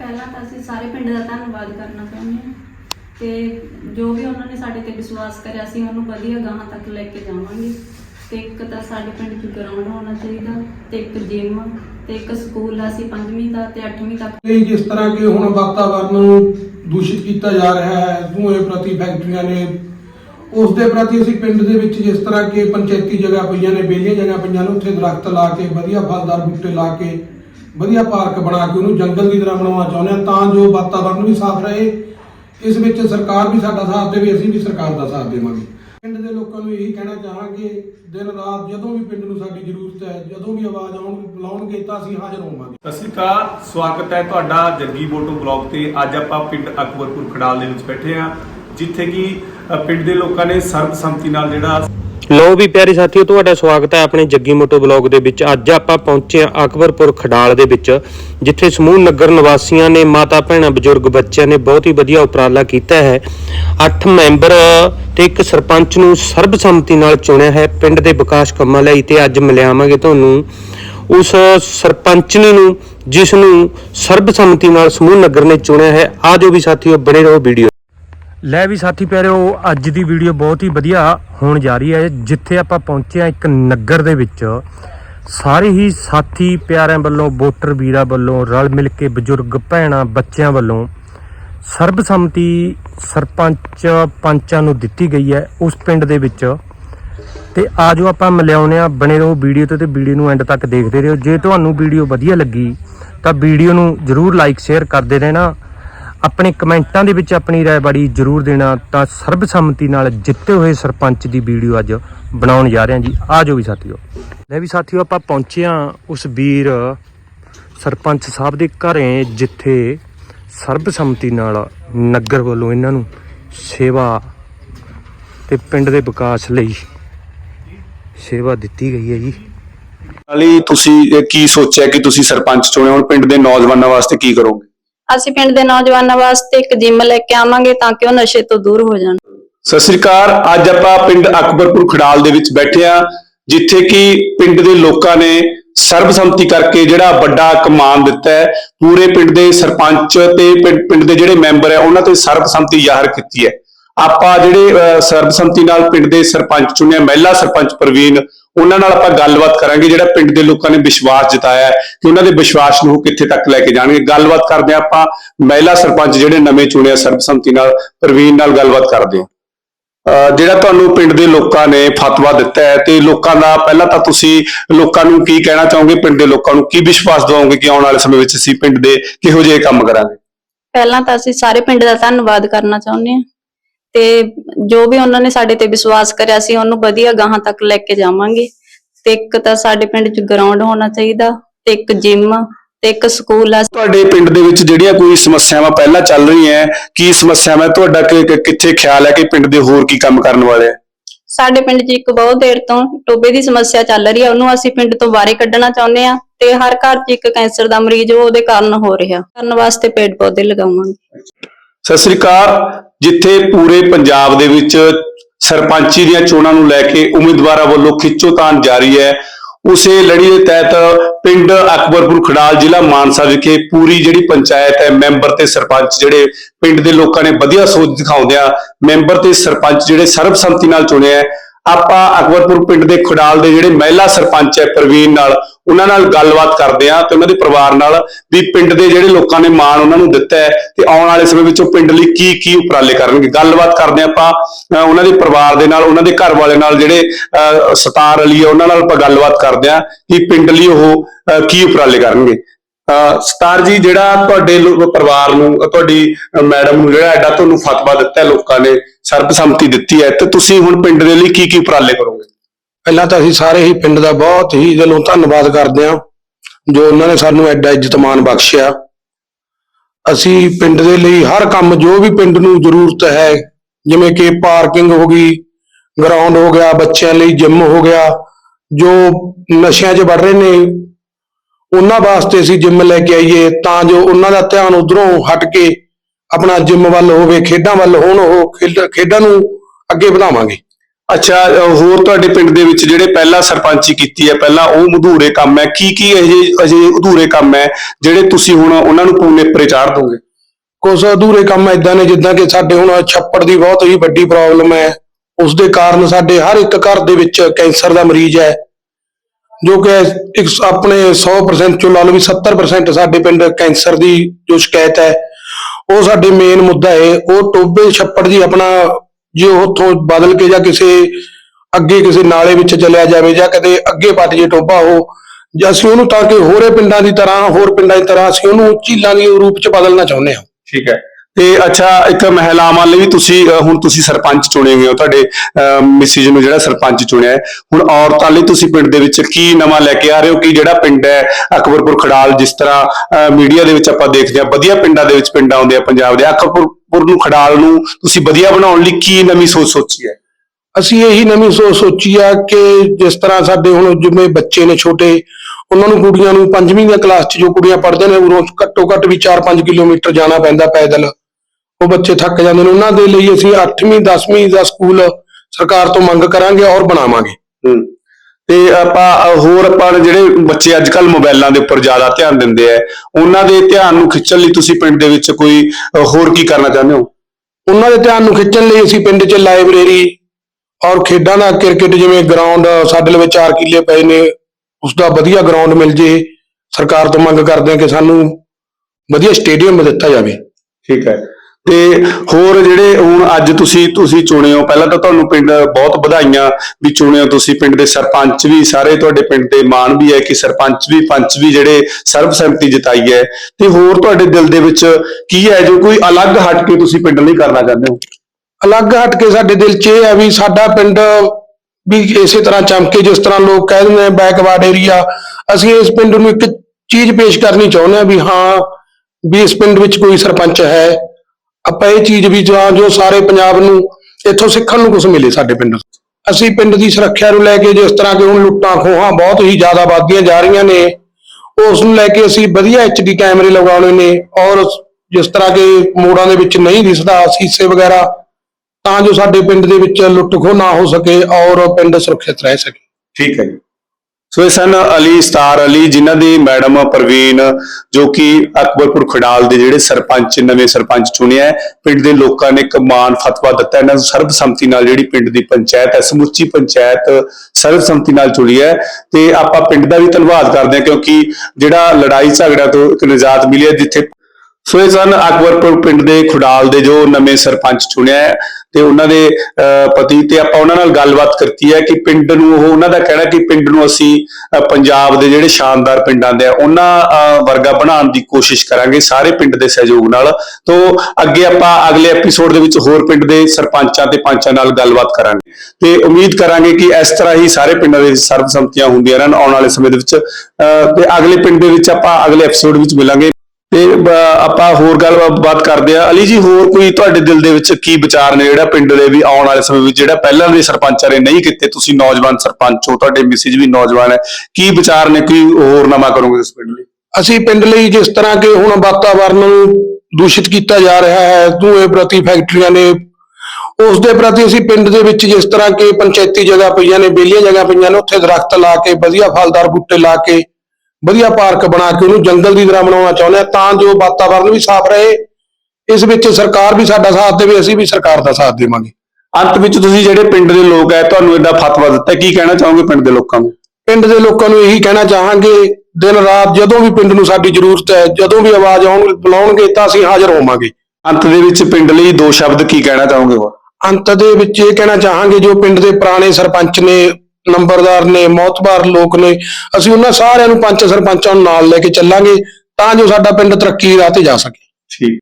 ਪਹਿਲਾਂ ਤਾਂ ਅਸੀਂ ਸਾਰੇ ਪਿੰਡ ਦਾ ਧੰਨਵਾਦ ਕਰਨਾ ਚਾਹੁੰਦੇ ਹਾਂ ਤੇ ਜੋ ਵੀ ਉਹਨਾਂ ਨੇ ਸਾਡੇ ਤੇ ਵਿਸ਼ਵਾਸ ਕਰਿਆ ਸੀ, ਉਹਨੂੰ ਵਧੀਆ ਗਾਹਾਂ ਤੱਕ ਲੈ ਕੇ ਜਾਵਾਂਗੇ। ਤੇ ਇੱਕ ਤਾਂ ਸਾਡੇ ਪਿੰਡ 'ਚ ਗਰਾਊਂਡ ਹੋਣਾ ਚਾਹੀਦਾ ਤੇ ਇੱਕ ਜਿਮ ਤੇ ਇੱਕ ਸਕੂਲ ਆ, ਅਸੀਂ 5ਵੀਂ ਦਾ ਤੇ 8ਵੀਂ ਤੱਕ ਨਹੀਂ, ਜਿਸ ਤਰ੍ਹਾਂ ਕਿ ਹੁਣ ਵਾਤਾਵਰਨ ਨੂੰ ਦੂਸ਼ਿਤ ਕੀਤਾ ਜਾ ਰਿਹਾ ਹੈ, ਧੂਏ ਪ੍ਰਤੀ ਫੈਕਟਰੀਆਂ ਨੇ, ਉਸ ਦੇ ਪ੍ਰਤੀ ਅਸੀਂ ਪਿੰਡ ਦੇ ਵਿੱਚ ਜਿਸ ਤਰ੍ਹਾਂ ਕਿ ਪੰਚਾਇਤੀ ਜਗ੍ਹਾ ਪਈਆਂ ਨੇ ਬੇਲੀਆਂ ਜਗ੍ਹਾ ਪਈਆਂ ਨੇ, ਉੱਥੇ ਦਰਖਤ ਲਾ ਕੇ, ਵਧੀਆ ਫਲਦਾਰ ਬੂਟੇ ਲਾ ਕੇ ਵਧੀਆ ਪਾਰਕ ਬਣਾ ਕੇ ਉਹਨੂੰ ਜੰਗਲ ਦੀ ਤਰ੍ਹਾਂ ਬਣਾਉਣਾ ਚਾਹੁੰਦੇ ਹਾਂ ਤਾਂ ਜੋ ਵਾਤਾਵਰਨ ਵੀ ਸਾਫ਼ ਰਹੇ। ਇਸ ਵਿੱਚ ਸਰਕਾਰ ਵੀ ਸਾਡਾ ਸਾਥ ਦੇਵੇ, ਅਸੀਂ ਵੀ ਸਰਕਾਰ ਦਾ ਸਾਥ ਦੇਵਾਂਗੇ। ਪਿੰਡ ਦੇ ਲੋਕਾਂ ਨੂੰ ਇਹੀ ਕਹਿਣਾ ਚਾਹਾਂਗੇ, ਦਿਨ ਰਾਤ ਜਦੋਂ ਵੀ ਪਿੰਡ ਨੂੰ ਸਾਡੀ ਜ਼ਰੂਰਤ ਹੈ, ਜਦੋਂ ਵੀ ਆਵਾਜ਼ ਆਉਣ, ਬੁਲਾਉਣਗੇ ਤਾਂ ਅਸੀਂ ਹਾਜ਼ਰ ਹੋਵਾਂਗੇ। ਸਤਿ ਸ਼੍ਰੀ ਅਕਾਲ, ਸਵਾਗਤ ਹੈ ਤੁਹਾਡਾ ਜੱਗੀ ਬੋਟੋ ਬਲੌਗ ਤੇ। ਅੱਜ ਆਪਾਂ ਪਿੰਡ ਅਕਬਰਪੁਰ ਖਡਾਲ ਦੇ ਵਿੱਚ ਬੈਠੇ ਆ ਜਿੱਥੇ ਕਿ ਪਿੰਡ ਦੇ ਲੋਕਾਂ ਨੇ ਸਰਬਸੰਮਤੀ ਨਾਲ ਜਿਹੜਾ ਲੋ ਵੀ ਪਿਆਰੇ ਸਾਥੀਓ, ਤੁਹਾਡਾ ਸਵਾਗਤ ਹੈ ਆਪਣੇ ਜੱਗੀ ਮੋਟੋ ਬਲੌਗ ਦੇ ਵਿੱਚ। ਅੱਜ ਆਪਾਂ ਪਹੁੰਚੇ ਹਾਂ ਅਕਬਰਪੁਰ ਖਡਾਲ ਦੇ ਵਿੱਚ, ਜਿੱਥੇ ਸਮੂਹ ਨਗਰ ਨਿਵਾਸੀਆਂ ਨੇ ਮਾਤਾ, ਭੈਣਾਂ, ਬਜ਼ੁਰਗ ਬੱਚਿਆਂ ਨੇ ਬਹੁਤ ਹੀ ਵਧੀਆ ਉਪਰਾਲਾ ਕੀਤਾ ਹੈ। 8 ਮੈਂਬਰ ਤੇ ਇੱਕ ਸਰਪੰਚ ਨੂੰ ਸਰਬਸੰਮਤੀ ਨਾਲ ਚੁਣਿਆ ਹੈ। ਪਿੰਡ ਦੇ ਵਿਕਾਸ ਕੰਮਾਂ ਲਈ ਤੇ ਅੱਜ ਮਿਲਿਆਵਾਂਗੇ ਤੁਹਾਨੂੰ। ਉਸ ਸਰਪੰਚਨੀ ਨੂੰ ਜਿਸ ਨੂੰ ਸਰਬਸੰਮਤੀ ਨਾਲ ਸਮੂਹ ਨਗਰ ਨੇ ਚੁਣਿਆ ਹੈ ਆਜੋ ਵੀ ਸਾਥੀਓ, ਬਣੇ ਰਹੋ ਵੀਡੀਓ ਲੈ ਵੀ ਸਾਥੀ ਪਿਆਰਿਓ, ਅੱਜ ਦੀ ਵੀਡੀਓ ਬਹੁਤ ਹੀ ਵਧੀਆ ਹੋਣ ਜਾ ਰਹੀ ਹੈ। ਜਿੱਥੇ ਆਪਾਂ ਪਹੁੰਚੇ ਆ ਇੱਕ ਨਗਰ ਦੇ ਵਿੱਚ, ਸਾਰੇ ਹੀ ਸਾਥੀ ਪਿਆਰਿਆਂ ਵੱਲੋਂ, ਵੋਟਰ ਵੀਰਾਂ ਵੱਲੋਂ, ਰਲ ਮਿਲ ਕੇ ਬਜ਼ੁਰਗ ਭੈਣਾਂ ਬੱਚਿਆਂ ਵੱਲੋਂ ਸਰਬਸੰਮਤੀ ਸਰਪੰਚ ਪੰਚਾਂ ਨੂੰ ਦਿੱਤੀ ਗਈ ਹੈ ਉਸ ਪਿੰਡ ਦੇ ਵਿੱਚ। ਤੇ ਆਜੋ ਆਪਾਂ ਮਿਲਿਆਉਨੇ ਆ ਬਣੇ ਰਹੋ ਵੀਡੀਓ ਤੇ ਤੇ ਵੀਡੀਓ ਨੂੰ ਐਂਡ ਤੱਕ ਦੇਖਦੇ ਰਹੋ। ਜੇ ਤੁਹਾਨੂੰ ਵੀਡੀਓ ਵਧੀਆ ਲੱਗੀ ਤਾਂ ਵੀਡੀਓ ਨੂੰ ਜਰੂਰ ਲਾਈਕ ਸ਼ੇਅਰ ਕਰਦੇ ਰਹਿਣਾ। ਆਪਣੇ ਕਮੈਂਟਾਂ ਦੇ ਵਿੱਚ ਆਪਣੀ ਰਾਏ ਬੜੀ ਜਰੂਰ ਦੇਣਾ ਤਾਂ ਸਰਬਸੰਮਤੀ ਨਾਲ ਜਿੱਤੇ ਹੋਏ ਸਰਪੰਚ ਦੀ ਵੀਡੀਓ ਅੱਜ ਬਣਾਉਣ ਜਾ ਰਹੇ ਹਾਂ ਜੀ। ਆਜੋ ਵੀ ਸਾਥੀਓ। ਲੈ ਵੀ ਸਾਥੀਓ, ਆਪਾਂ ਪਹੁੰਚੇ ਹਾਂ ਉਸ ਵੀਰ ਸਰਪੰਚ ਸਾਹਿਬ ਦੇ ਘਰੇ, ਜਿੱਥੇ ਸਰਬਸੰਮਤੀ ਨਾਲ ਨਗਰ ਵੱਲੋਂ ਇਹਨਾਂ ਨੂੰ ਸੇਵਾ ਤੇ ਪਿੰਡ ਦੇ ਵਿਕਾਸ ਲਈ ਸੇਵਾ ਦਿੱਤੀ ਗਈ ਹੈ ਜੀ। ਲਈ ਤੁਸੀਂ ਕੀ ਸੋਚਿਆ ਕਿ ਤੁਸੀਂ ਸਰਪੰਚ ਚੁਣੇ, ਹੁਣ ਪਿੰਡ ਦੇ ਨੌਜਵਾਨਾਂ ਵਾਸਤੇ ਕੀ ਕਰੋਗੇ? ਅਸੀਂ ਪਿੰਡ ਦੇ ਨੌਜਵਾਨਾਂ ਵਾਸਤੇ ਇੱਕ ਜਿਮ ਲੈ ਕੇ ਆਵਾਂਗੇ ਤਾਂ ਕਿ ਉਹ ਨਸ਼ੇ ਤੋਂ ਦੂਰ ਹੋ ਜਾਣ। ਸਤਿ ਸ੍ਰੀ ਅਕਾਲ। ਅੱਜ ਆਪਾਂ ਪਿੰਡ ਅਕਬਰਪੁਰ ਖਡਾਲ ਦੇ ਵਿੱਚ ਬੈਠੇ ਆ ਜਿੱਥੇ ਕਿ ਪਿੰਡ ਦੇ ਲੋਕਾਂ ਨੇ ਸਰਬਸੰਮਤੀ ਕਰਕੇ ਜਿਹੜਾ ਵੱਡਾ ਕਮਾਨ ਦਿੱਤਾ ਹੈ ਪੂਰੇ ਪਿੰਡ ਦੇ ਸਰਪੰਚ ਤੇ ਪਿੰਡ ਦੇ ਜਿਹੜੇ ਮੈਂਬਰ ਹੈ ਉਹਨਾਂ ਤੇ ਸਰਬਸੰਮਤੀ ਜ਼ਾਹਰ ਕੀਤੀ ਹੈ। ਆਪਾਂ ਜਿਹੜੇ ਅਹ, ਸਰਬਸੰਮਤੀ ਨਾਲ ਪਿੰਡ ਦੇ ਸਰਪੰਚ ਚੁਣਿਆ ਮਹਿਲਾ ਸਰਪੰਚ ਪ੍ਰਵੀਨ ਉਹਨਾਂ ਨਾਲ ਆਪਾਂ ਗੱਲਬਾਤ ਕਰਾਂਗੇ ਜਿਹੜਾ ਪਿੰਡ ਦੇ ਲੋਕਾਂ ਨੇ ਵਿਸ਼ਵਾਸ ਜਤਾਇਆ ਹੈ ਕਿ ਉਹਨਾਂ ਦੇ ਵਿਸ਼ਵਾਸ ਨੂੰ ਕਿੱਥੇ ਤੱਕ ਲੈ ਕੇ ਜਾਣਗੇ। ਗੱਲਬਾਤ ਕਰਦੇ ਹਾਂ ਆਪਾਂ ਮਹਿਲਾ ਸਰਪੰਚ ਜਿਹੜੇ ਨਵੇਂ ਚੁਣਿਆ ਸਰਬਸੰਮਤੀ ਨਾਲ ਪ੍ਰਵੀਨ ਨਾਲ ਗੱਲਬਾਤ ਕਰਦੇ ਹਾਂ। ਜਿਹੜਾ ਤੁਹਾਨੂੰ ਪਿੰਡ ਦੇ ਲੋਕਾਂ ਨੇ ਫਤਵਾ ਦਿੱਤਾ ਹੈ ਤੇ ਲੋਕਾਂ ਦਾ ਪਹਿਲਾਂ ਤਾਂ ਤੁਸੀਂ ਲੋਕਾਂ ਨੂੰ ਕੀ ਕਹਿਣਾ ਚਾਹੋਗੇ, ਪਿੰਡ ਦੇ ਲੋਕਾਂ ਨੂੰ ਕੀ ਵਿਸ਼ਵਾਸ ਦਿਵਾਓਗੇ ਕਿ ਆਉਣ ਵਾਲੇ ਸਮੇਂ ਵਿੱਚ ਅਸੀਂ ਪਿੰਡ ਦੇ ਕਿਹੋ ਜਿਹੇ ਕੰਮ ਕਰਾਂਗੇ? ਪਹਿਲਾਂ ਤਾਂ ਅਸੀਂ ਸਾਰੇ ਪਿੰਡ ਦਾ ਧੰਨਵਾਦ ਕਰਨਾ ਚਾਹੁੰਦੇ ਹਾਂ। ਤੇ ਜੋ ਵੀ ਉਹਨਾਂ ਨੇ ਸਾਡੇ ਤੇ ਵਿਸ਼ਵਾਸ ਕਰਿਆ ਸੀ ਉਹਨੂੰ ਵਧੀਆ ਗਾਹਾਂ ਤੱਕ ਲੈ ਕੇ ਜਾਵਾਂਗੇ। ਤੇ ਇੱਕ ਤਾਂ ਸਾਡੇ ਪਿੰਡ 'ਚ ਗਰਾਊਂਡ ਹੋਣਾ ਚਾਹੀਦਾ ਤੇ ਇੱਕ ਜਿਮ ਤੇ ਇੱਕ ਸਕੂਲ ਆ। ਤੁਹਾਡੇ ਪਿੰਡ ਦੇ ਵਿੱਚ ਜਿਹੜੀਆਂ ਕੋਈ ਸਮੱਸਿਆਵਾਂ ਪਹਿਲਾਂ ਚੱਲ ਰਹੀਆਂ ਕੀ ਸਮੱਸਿਆਵਾਂ? ਤੁਹਾਡਾ ਕਿੱਥੇ ਖਿਆਲ ਹੈ ਕਿ ਪਿੰਡ ਦੇ ਹੋਰ ਕੀ ਕੰਮ ਕਰਨ ਵਾਲੇ ਹੈ ਸਾਡੇ ਪਿੰਡ 'ਚ ਇੱਕ ਬਹੁਤ ਦੇਰ ਤੋਂ ਟੋਬੇ ਦੀ ਸਮੱਸਿਆ ਚੱਲ ਰਹੀ ਹੈ ਉਹਨੂੰ ਅਸੀਂ ਪਿੰਡ ਤੋਂ ਬਾਹਰ ਕੱਢਣਾ ਚਾਹੁੰਦੇ ਹਾਂ ਤੇ ਹਰ ਘਰ 'ਚ ਇੱਕ ਕੈਂਸਰ ਦਾ ਮਰੀਜ਼ ਉਹ ਉਹਦੇ ਕਾਰਨ ਹੋ ਰਿਹਾ। ਕਰਨ ਵਾਸਤੇ ਪੇੜ ਪੌਦੇ ਲਗਾਵਾਂਗੇ। ਸਤਿ ਸ੍ਰੀ ਅਕਾਲ। ਜਿੱਥੇ ਪੂਰੇ ਪੰਜਾਬ ਦੇ ਵਿੱਚ ਸਰਪੰਚੀ ਦੀਆਂ ਚੋਣਾਂ ਨੂੰ ਲੈ ਕੇ ਉਮੀਦਵਾਰਾਂ ਵੱਲੋਂ ਖਿੱਚੋਤਾਣ ਜਾਰੀ ਹੈ, ਉਸੇ ਲੜੀ ਦੇ ਤਹਿਤ ਪਿੰਡ ਅਕਬਰਪੁਰ ਖਡਾਲ ਜ਼ਿਲ੍ਹਾ ਮਾਨਸਾ ਵਿਖੇ ਪੂਰੀ ਜਿਹੜੀ ਪੰਚਾਇਤ ਹੈ, ਮੈਂਬਰ ਤੇ ਸਰਪੰਚ ਜਿਹੜੇ ਪਿੰਡ ਦੇ ਲੋਕਾਂ ਨੇ ਵਧੀਆ ਸੋਚ ਦਿਖਾਉਂਦਿਆਂ ਮੈਂਬਰ ਤੇ ਸਰਪੰਚ ਜਿਹੜੇ ਸਰਬਸੰਮਤੀ ਨਾਲ ਚੁਣੇ ਹੈ ਆਪਾਂ ਅਕਬਰਪੁਰ ਪਿੰਡ ਦੇ ਖੁਡਾਲ ਦੇ ਜਿਹੜੇ ਮਹਿਲਾ ਸਰਪੰਚ ਹੈ ਪ੍ਰਵੀਨ ਨਾਲ, ਉਹਨਾਂ ਨਾਲ ਗੱਲਬਾਤ ਕਰਦੇ ਆ ਤੇ ਉਹਨਾਂ ਦੇ ਪਰਿਵਾਰ ਨਾਲ ਵੀ ਪਿੰਡ ਦੇ ਜਿਹੜੇ ਲੋਕਾਂ ਨੇ ਮਾਣ ਉਹਨਾਂ ਨੂੰ ਦਿੱਤਾ ਹੈ ਤੇ ਆਉਣ ਵਾਲੇ ਸਮੇਂ ਵਿੱਚ ਉਹ ਪਿੰਡ ਲਈ ਕੀ ਕੀ ਉਪਰਾਲੇ ਕਰਨਗੇ। ਗੱਲਬਾਤ ਕਰਦੇ ਹਾਂ ਆਪਾਂ, ਅਹ, ਉਹਨਾਂ ਦੇ ਪਰਿਵਾਰ ਦੇ ਨਾਲ, ਉਹਨਾਂ ਦੇ ਘਰ ਵਾਲੇ ਨਾਲ ਜਿਹੜੇ, ਅਹ, ਸਤਾਰ ਅਲੀ ਹੈ, ਉਹਨਾਂ ਨਾਲ ਆਪਾਂ ਗੱਲਬਾਤ ਕਰਦੇ ਆ ਕਿ ਪਿੰਡ ਲਈ ਉਹ ਕੀ ਉਪਰਾਲੇ ਕਰਨਗੇ। ਸਤਾਰ ਜੀ, ਜਿਹੜਾ ਤੁਹਾਡੇ ਪਰਿਵਾਰ ਨੂੰ, ਤੁਹਾਡੀ ਮੈਡਮ ਨੂੰ ਜਿਹੜਾ ਐਡਾ ਤੁਹਾਨੂੰ ਫਤਵਾ ਦਿੱਤਾ, ਲੋਕਾਂ ਨੇ ਸਰਬਸੰਮਤੀ ਦਿੱਤੀ ਹੈ, ਤੇ ਤੁਸੀਂ ਹੁਣ ਪਿੰਡ ਦੇ ਲਈ ਕੀ ਕੀ ਉਪਰਾਲੇ ਕਰੋਗੇ? ਪਹਿਲਾਂ ਤਾਂ ਅਸੀਂ ਸਾਰੇ ਹੀ ਪਿੰਡ ਦਾ ਬਹੁਤ ਹੀ ਦਿਲੋਂ ਧੰਨਵਾਦ ਕਰਦੇ ਹਾਂ, ਜੋ ਉਹਨਾਂ ਨੇ ਸਾਨੂੰ ਐਡਾ ਇੱਜ਼ਤ ਬਖਸ਼ਿਆ। ਅਸੀਂ ਪਿੰਡ ਦੇ ਲਈ ਹਰ ਕੰਮ, ਜੋ ਵੀ ਪਿੰਡ ਨੂੰ ਜ਼ਰੂਰਤ ਹੈ, ਜਿਵੇਂ ਕਿ ਪਾਰਕਿੰਗ ਹੋ ਗਈ, ਗਰਾਊਂਡ ਹੋ ਗਿਆ, ਬੱਚਿਆਂ ਲਈ ਜਿਮ ਹੋ ਗਿਆ, ਜੋ ਨਸ਼ਿਆਂ 'ਚ ਵੜ ਰਹੇ ਨੇ ਉਹਨਾਂ ਵਾਸਤੇ ਅਸੀਂ ਜਿਮ ਲੈ ਕੇ ਆਈਏ ਤਾਂ ਜੋ ਉਹਨਾਂ ਦਾ ਧਿਆਨ ਉਧਰੋਂ ਹਟ ਕੇ ਆਪਣਾ ਜਿਮ ਵੱਲ ਹੋਵੇ ਖੇਡਾਂ ਵੱਲ ਹੋਣ ਉਹ ਖੇਡ- ਨੂੰ ਅੱਗੇ ਵਧਾਵਾਂਗੇ। ਅੱਛਾ ਹੋਰ ਤੁਹਾਡੇ ਪਿੰਡ ਦੇ ਵਿੱਚ ਜਿਹੜੇ ਪਹਿਲਾਂ ਸਰਪੰਚੀ ਕੀਤੀ ਹੈ ਪਹਿਲਾਂ ਉਹ ਅਧੂਰੇ ਕੰਮ ਹੈ ਕੀ ਕੀ ਜਿਹੇ ਅਜੇ ਅਧੂਰੇ ਕੰਮ ਹੈ ਜਿਹੜੇ ਤੁਸੀਂ ਹੁਣ ਉਹਨਾਂ ਨੂੰ ਪੂਨੇ ਉੱਪਰੇ ਚਾੜ ਦੋਗੇ? ਕੁਝ ਅਧੂਰੇ ਕੰਮ ਇਦਾਂ ਨੇ ਜਿੱਦਾਂ ਕਿ ਸਾਡੇ ਹੁਣ ਛੱਪੜ ਦੀ ਬਹੁਤ ਹੀ ਵੱਡੀ ਪ੍ਰੋਬਲਮ ਹੈ। ਉਸ ਦੇ ਕਾਰਨ ਸਾਡੇ ਹਰ ਇੱਕ ਘਰ ਦੇ ਵਿੱਚ ਕੈਂਸਰ ਦਾ ਮਰੀਜ਼ ਹੈ। ਜੋ ਕਿ ਇੱਕ ਆਪਣੇ 100% ਚੋਂ ਲਾ ਲਓ ਵੀ 70% ਸਾਡੇ ਪਿੰਡ ਕੈਂਸਰ ਦੀ ਜੋ ਸ਼ਿਕਾਇਤ ਹੈ, ਉਹ ਸਾਡੇ ਮੇਨ ਮੁੱਦਾ ਹੈ। ਉਹ ਟੋਬੇ ਛੱਪੜ ਜੀ ਆਪਣਾ ਜੇ ਉਹ ਉੱਥੋਂ ਬਦਲ ਕੇ ਜਾਂ ਕਿਸੇ ਅੱਗੇ ਕਿਸੇ ਨਾਲੇ ਵਿੱਚ ਚਲਿਆ ਜਾਵੇ ਜਾਂ ਕਦੇ ਅੱਗੇ ਪੱਟ ਜੇ ਟੋਬਾ ਉਹ ਜਾਂ ਅਸੀਂ ਉਹਨੂੰ ਤਾਂ ਕਿ ਹੋਰੇ ਪਿੰਡਾਂ ਦੀ ਤਰ੍ਹਾਂ, ਹੋਰ ਪਿੰਡਾਂ ਦੀ ਤਰ੍ਹਾਂ ਅਸੀਂ ਉਹਨੂੰ ਝੀਲਾਂ ਦੇ ਰੂਪ ਚ ਬਦਲਣਾ ਚਾਹੁੰਦੇ ਹਾਂ। ਠੀਕ ਹੈ। ਤੇ ਅੱਛਾ ਇੱਕ ਮਹਿਲਾਵਾਂ ਲਈ ਵੀ ਤੁਸੀਂ ਹੁਣ ਤੁਸੀਂ ਸਰਪੰਚ ਚੁਣੇ ਗਏ ਹੋ, ਤੁਹਾਡੇ ਮਿਸਿਜ ਨੂੰ ਜਿਹੜਾ ਸਰਪੰਚ ਚੁਣਿਆ ਹੈ। ਹੁਣ ਔਰਤਾਂ ਲਈ ਤੁਸੀਂ ਪਿੰਡ ਦੇ ਵਿੱਚ ਕੀ ਨਵਾਂ ਲੈ ਕੇ ਆ ਰਹੇ ਹੋ? ਕਿ ਜਿਹੜਾ ਪਿੰਡ ਹੈ, ਅਕਬਰਪੁਰ ਖੜਾਲ, ਜਿਸ ਤਰ੍ਹਾਂ ਮੀਡੀਆ ਦੇ ਵਿੱਚ ਆਪਾਂ ਦੇਖਦੇ ਹਾਂ, ਵਧੀਆ ਪਿੰਡਾਂ ਦੇ ਵਿੱਚ ਪਿੰਡ ਆਉਂਦੇ ਆ ਪੰਜਾਬ ਦੇ। ਅਕਬਰਪੁਰ ਨੂੰ, ਖੜਾਲ ਨੂੰ ਤੁਸੀਂ ਵਧੀਆ ਬਣਾਉਣ ਲਈ ਕੀ ਨਵੀਂ ਸੋਚ ਸੋਚੀ ਹੈ? ਅਸੀਂ ਇਹੀ ਨਵੀਂ ਸੋਚ ਸੋਚੀ ਆ ਕਿ ਜਿਸ ਤਰ੍ਹਾਂ ਸਾਡੇ ਹੁਣ ਜਿਵੇਂ ਬੱਚੇ ਨੇ ਛੋਟੇ, ਉਹਨਾਂ ਨੂੰ ਕੁੜੀਆਂ ਨੂੰ ਪੰਜਵੀਂ ਦੀ ਕਲਾਸ 'ਚ ਜੋ ਕੁੜੀਆਂ ਪੜ੍ਹਦੇ ਨੇ, ਉਰੋਂ ਘੱਟੋ ਘੱਟ ਵੀ 4-5 ਕਿਲੋਮੀਟਰ ਜਾਣਾ ਪੈਂਦਾ ਪੈਦਲ। ਉਹ ਬੱਚੇ ਥੱਕ ਜਾਂਦੇ ਨੇ ਉਹਨਾਂ ਦੇ ਲਈ ਅਸੀਂ 8ਵੀਂ 10ਵੀਂ ਦਾ ਸਕੂਲ ਸਰਕਾਰ ਤੋਂ ਮੰਗ ਕਰਾਂਗੇ ਔਰ ਬਣਾਵਾਂਗੇ। ਤੇ ਆਪਾਂ ਹੋਰ ਆਪਾਂ ਜਿਹੜੇ ਬੱਚੇ ਅੱਜ ਕੱਲ ਮੋਬਾਈਲਾਂ ਦੇ ਉੱਪਰ ਜ਼ਿਆਦਾ ਧਿਆਨ ਦਿੰਦੇ ਆ ਉਹਨਾਂ ਦੇ ਧਿਆਨ ਨੂੰ ਖਿੱਚਣ ਲਈ ਤੁਸੀਂ ਪਿੰਡ ਦੇ ਵਿੱਚ ਕੋਈ ਹੋਰ ਕੀ ਕਰਨਾ ਚਾਹੁੰਦੇ ਹੋ? ਉਹਨਾਂ ਦੇ ਧਿਆਨ ਨੂੰ ਖਿੱਚਣ ਲਈ ਅਸੀਂ ਪਿੰਡ 'ਚ ਲਾਇਬ੍ਰੇਰੀ ਔਰ ਖੇਡਾਂ ਦਾ ਕ੍ਰਿਕਟ ਜਿਵੇਂ ਗਰਾਊਂਡ ਸਾਡੇ ਲਈ 4 ਕਿੱਲੇ ਪਏ ਨੇ ਉਸ ਦਾ ਵਧੀਆ ਗਰਾਊਂਡ ਮਿਲ ਜੇ ਸਰਕਾਰ ਤੋਂ ਮੰਗ ਕਰਦੇ ਹਾਂ ਕਿ ਸਾਨੂੰ ਵਧੀਆ ਸਟੇਡੀਅਮ ਦਿੱਤਾ ਜਾਵੇ। ਠੀਕ ਹੈ। ਤੇ ਹੋਰ ਜਿਹੜੇ ਹੁਣ ਅੱਜ ਤੁਸੀਂ ਤੁਸੀਂ ਚੁਣੇ ਹੋ, ਪਹਿਲਾਂ ਤਾਂ ਤੁਹਾਨੂੰ ਪਿੰਡ ਬਹੁਤ ਵਧਾਈਆਂ ਵੀ ਚੁਣੇ ਹੋ ਤੁਸੀਂ, ਪਿੰਡ ਦੇ ਸਰਪੰਚ ਵੀ, ਸਾਰੇ ਤੁਹਾਡੇ ਪਿੰਡ ਦੇ ਮਾਣ ਵੀ ਹੈ ਕਿ ਸਰਪੰਚ ਵੀ, ਪੰਚ ਵੀ ਜਿਹੜੇ ਸਰਬਸੰਮਤੀ ਜਿਤਾਈ ਹੈ। ਤੇ ਹੋਰ ਤੁਹਾਡੇ ਦਿਲ ਦੇ ਵਿੱਚ ਕੀ ਹੈ, ਜੋ ਕੋਈ ਅਲੱਗ ਹਟ ਕੇ ਤੁਸੀਂ ਪਿੰਡ ਲਈ ਕਰਨਾ ਚਾਹੁੰਦੇ ਹੋ? ਅਲੱਗ ਹਟ ਕੇ ਸਾਡੇ ਦਿਲ 'ਚ ਇਹ ਹੈ ਵੀ ਸਾਡਾ ਪਿੰਡ ਵੀ ਇਸੇ ਤਰ੍ਹਾਂ ਚਮਕੇ, ਜਿਸ ਤਰ੍ਹਾਂ ਲੋਕ ਕਹਿ ਦਿੰਦੇ ਨੇ ਬੈਕਵਰਡ ਏਰੀਆ ਅਸੀਂ ਇਸ ਪਿੰਡ ਨੂੰ ਇੱਕ ਚੀਜ਼ ਪੇਸ਼ ਕਰਨੀ ਚਾਹੁੰਦੇ ਹਾਂ ਵੀ ਹਾਂ, ਵੀ ਇਸ ਪਿੰਡ ਵਿੱਚ ਕੋਈ ਸਰਪੰਚ ਹੈ। ਆਪਾਂ ਇਹ ਚੀਜ਼ ਵੀ ਜਾਂ ਜੋ ਸਾਰੇ ਪੰਜਾਬ ਨੂੰ ਇੱਥੋਂ ਸਿੱਖਣ ਨੂੰ ਕੁਝ ਮਿਲੇ ਸਾਡੇ ਪਿੰਡ ਅਸੀਂ ਪਿੰਡ ਦੀ ਸੁਰੱਖਿਆ ਨੂੰ ਲੈ ਕੇ ਜਿਸ ਤਰ੍ਹਾਂ ਕਿ ਹੁਣ ਲੁੱਟਾਂ ਖੋਹਾਂ ਬਹੁਤ ਹੀ ਜ਼ਿਆਦਾ ਵੱਧਦੀਆਂ ਜਾ ਰਹੀਆਂ ਨੇ, ਉਸ ਨੂੰ ਲੈ ਕੇ ਅਸੀਂ ਵਧੀਆ ਐਚਡੀ ਕੈਮਰੇ ਲਗਾਉਣੇ ਨੇ ਔਰ ਜਿਸ ਤਰ੍ਹਾਂ ਕਿ ਮੋੜਾਂ ਦੇ ਵਿੱਚ ਨਹੀਂ ਦਿਸਦਾ, ਸੀਸੇ ਵਗੈਰਾ, ਤਾਂ ਜੋ ਸਾਡੇ ਪਿੰਡ ਦੇ ਵਿੱਚ ਲੁੱਟ ਖੋਹ ਨਾ ਹੋ ਸਕੇ ਔਰ ਪਿੰਡ ਸੁਰੱਖਿਅਤ ਰਹਿ ਸਕੇ। ਠੀਕ ਹੈ ਜੀ। ਸੋ ਇਹ ਸਨ ਅਲੀ ਸਟਾਰ ਅਲੀ, ਜਿਨ੍ਹਾਂ ਦੀ ਮੈਡਮ ਪ੍ਰਵੀਨ, ਜੋ ਕਿ ਅਕਬਰਪੁਰ ਖਡਾਲ ਦੇ ਜਿਹੜੇ ਸਰਪੰਚ, ਨਵੇਂ ਸਰਪੰਚ ਚੁਣਿਆ ਹੈ। ਪਿੰਡ ਦੇ ਲੋਕਾਂ ਨੇ ਇੱਕ ਮਾਨ ਫਤਵਾ ਦਿੱਤਾ। ਇਹਨਾਂ ਨੂੰ ਸਰਬਸੰਮਤੀ ਨਾਲ ਜਿਹੜੀ ਪਿੰਡ ਦੀ ਪੰਚਾਇਤ ਹੈ, ਸਮੁੱਚੀ ਪੰਚਾਇਤ ਸਰਬਸੰਮਤੀ ਨਾਲ ਚੁਣੀ ਹੈ। ਤੇ ਆਪਾਂ ਪਿੰਡ ਦਾ ਵੀ ਧੰਨਵਾਦ ਕਰਦੇ ਹਾਂ, ਕਿਉਂਕਿ ਜਿਹੜਾ ਲੜਾਈ ਝਗੜਾ ਤੋਂ ਇੱਕ ਨਿਜਾਤ ਮਿਲੀ ਹੈ, ਜਿੱਥੇ ਸੋ ਇਹ ਸਨ ਅਕਬਰਪੁਰ ਪਿੰਡ ਦੇ ਖੁਡਾਲ ਦੇ ਜੋ ਨਵੇਂ ਸਰਪੰਚ ਚੁਣਿਆ ਹੈ ਤੇ ਉਹਨਾਂ ਦੇ ਅਹ, ਪਤੀ ਤੇ ਆਪਾਂ ਉਹਨਾਂ ਨਾਲ ਗੱਲਬਾਤ ਕਰਤੀ ਹੈ ਕਿ ਪਿੰਡ ਨੂੰ ਉਹ ਉਹਨਾਂ ਦਾ ਕਹਿਣਾ ਕਿ ਪਿੰਡ ਨੂੰ ਅਸੀਂ ਪੰਜਾਬ ਦੇ ਜਿਹੜੇ ਸ਼ਾਨਦਾਰ ਪਿੰਡਾਂ ਦੇ ਆ ਉਹਨਾਂ ਵਰਗਾ ਬਣਾਉਣ ਦੀ ਕੋਸ਼ਿਸ਼ ਕਰਾਂਗੇ ਸਾਰੇ ਪਿੰਡ ਦੇ ਸਹਿਯੋਗ ਨਾਲ। ਤੋਂ ਅੱਗੇ ਆਪਾਂ ਅਗਲੇ ਐਪੀਸੋਡ ਦੇ ਵਿੱਚ ਹੋਰ ਪਿੰਡ ਦੇ ਸਰਪੰਚਾਂ ਤੇ ਪੰਚਾਂ ਨਾਲ ਗੱਲਬਾਤ ਕਰਾਂਗੇ। ਤੇ ਉਮੀਦ ਕਰਾਂਗੇ ਕਿ ਇਸ ਤਰ੍ਹਾਂ ਹੀ ਸਾਰੇ ਪਿੰਡਾਂ ਦੇ ਸਰਬਸੰਮਤੀਆਂ ਹੁੰਦੀਆਂ ਰਹਿਣ ਆਉਣ ਵਾਲੇ ਸਮੇਂ ਦੇ ਵਿੱਚ ਅਹ, ਤੇ ਅਗਲੇ ਪਿੰਡ ਦੇ ਵਿੱਚ ਆਪਾਂ ਅਗਲੇ ਐਪੀਸੋਡ ਵਿੱਚ ਮਿਲਾਂਗੇ। ਤੇ ਆਪਾਂ ਹੋਰ ਗੱਲਬਾਤ ਕਰਦੇ ਆ ਅਲੀ ਜੀ, ਹੋਰ ਕੋਈ ਤੁਹਾਡੇ ਦਿਲ ਦੇ ਵਿੱਚ ਕੀ ਵਿਚਾਰ ਨੇ ਜਿਹੜਾ ਪਿੰਡ ਦੇ ਵੀ ਆਉਣ ਵਾਲੇ ਸਮੇਂ ਵਿੱਚ, ਜਿਹੜਾ ਪਹਿਲਾਂ ਦੇ ਸਰਪੰਚਾਂ ਨੇ ਨਹੀਂ ਕੀਤੇ? ਤੁਸੀਂ ਨੌਜਵਾਨ ਸਰਪੰਚ ਹੋ, ਤੁਹਾਡੇ ਮੈਸੇਜ ਵੀ ਨੌਜਵਾਨ ਹੈ। ਕੀ ਵਿਚਾਰ ਨੇ? ਕੋਈ ਹੋਰ ਨਵਾਂ ਕਰੋਗੇ ਇਸ ਪਿੰਡ ਲਈ? ਅਸੀਂ ਪਿੰਡ ਲਈ ਜਿਸ ਤਰ੍ਹਾਂ ਕਿ ਹੁਣ ਵਾਤਾਵਰਨ ਨੂੰ ਦੂਸ਼ਿਤ ਕੀਤਾ ਜਾ ਰਿਹਾ ਹੈ ਧੂਏ ਪ੍ਰਤੀ ਫੈਕਟਰੀਆਂ ਨੇ, ਉਸ ਦੇ ਪ੍ਰਤੀ ਅਸੀਂ ਪਿੰਡ ਦੇ ਵਿੱਚ ਜਿਸ ਤਰ੍ਹਾਂ ਕਿ ਪੰਚਾਇਤੀ ਜਗ੍ਹਾ ਪਈਆਂ ਨੇ, ਬੇਲੀਆਂ ਜਗ੍ਹਾ ਪਈਆਂ ਨੇ, ਉੱਥੇ ਦਰਖਤ ਲਾ ਕੇ, ਵਧੀਆ ਫਲਦਾਰ ਬੂਟੇ ਲਾ ਕੇ ਵਧੀਆ ਪਾਰਕ ਬਣਾ ਕੇ ਉਹਨੂੰ ਜੰਗਲ ਦੀ ਤਰ੍ਹਾਂ ਬਣਾਉਣਾ ਚਾਹੁੰਦੇ ਹਾਂ ਤਾਂ ਜੋ ਵਾਤਾਵਰਣ ਵੀ ਸਾਫ਼ ਰਹੇ। ਇਸ ਵਿੱਚ ਸਰਕਾਰ ਵੀ ਸਾਡਾ ਸਾਥ ਦੇਵੇ ਅਸੀਂ ਵੀ ਸਰਕਾਰ ਦਾ ਸਾਥ ਦੇਵਾਂਗੇ। ਅੰਤ ਵਿੱਚ ਤੁਸੀਂ ਜਿਹੜੇ ਪਿੰਡ ਦੇ ਲੋਕ ਹੈ ਤੁਹਾਨੂੰ ਇਹਦਾ ਫਤਵਾ ਦਿੱਤਾ। ਕੀ ਕਹਿਣਾ ਚਾਹੋਗੇ ਪਿੰਡ ਦੇ ਲੋਕਾਂ ਨੂੰ? ਪਿੰਡ ਦੇ ਲੋਕਾਂ ਨੂੰ ਇਹੀ ਕਹਿਣਾ ਚਾਹਾਂਗੇ ਦਿਨ ਰਾਤ ਜਦੋਂ ਵੀ ਪਿੰਡ ਨੂੰ ਸਾਡੀ ਜ਼ਰੂਰਤ ਹੈ ਜਦੋਂ ਵੀ ਆਵਾਜ਼ ਆਉਣ ਬੁਲਾਉਣਗੇ ਤਾਂ ਅਸੀਂ ਹਾਜ਼ਰ ਹੋਵਾਂਗੇ। ਅੰਤ ਦੇ ਵਿੱਚ ਪਿੰਡ ਲਈ ਦੋ ਸ਼ਬਦ ਕੀ ਕਹਿਣਾ ਚਾਹੋਗੇ ਹੋਰ? ਅੰਤ ਦੇ ਵਿੱਚ ਇਹ ਕਹਿਣਾ ਚਾਹਾਂਗੇ ਜੋ ਪਿੰਡ ਦੇ ਪੁਰਾਣੇ ਸਰਪੰਚ ਨੇ ਨੰਬਰਦਾਰ ਨੇ, ਮੌਤਬਾਰ ਲੋਕ ਨੇ, ਅਸੀਂ ਉਹਨਾਂ ਸਾਰਿਆਂ ਨੂੰ ਪੰਚ ਸਰਪੰਚਾਂ ਨੂੰ ਨਾਲ ਲੈ ਕੇ ਚੱਲਾਂਗੇ ਤਾਂ ਜੋ ਸਾਡਾ ਪਿੰਡ ਤਰੱਕੀ ਰਾਹ ਤੇ ਜਾ ਸਕੇ। ਠੀਕ।